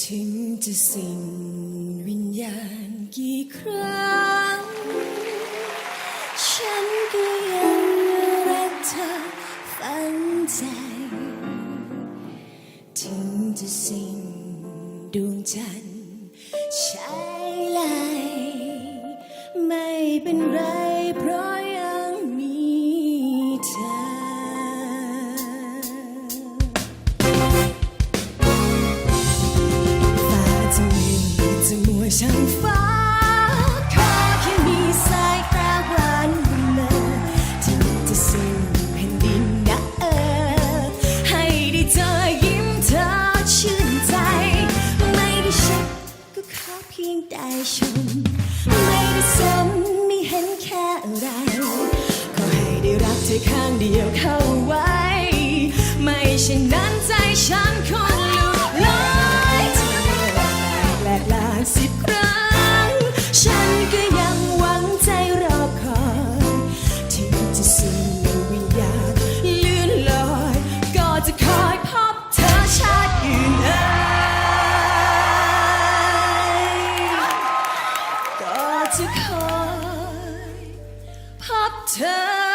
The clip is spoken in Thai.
ถึงจะสิ้นวิญญาณกี่ครั้ง ฉันก็ยังรักเธอฝังใจ ถึงจะสิ้นดวงจันทร์ใช้ จะมัวช่างฟ้าขอแค่มีสายตาหวานละเมอที่จะสิ้แผ่นดินนะเออ ให้ได้เจอยิ้มเธอชื่นใจ ไม่ได้ชักก็ขอเพียงได้ชม ไม่ได้สมไม่เห็นแค่อะไร ขอให้ได้รักเธอข้างเดียวเข้าไว้ ไม่เช่นนั้น จะคอยพับเธอ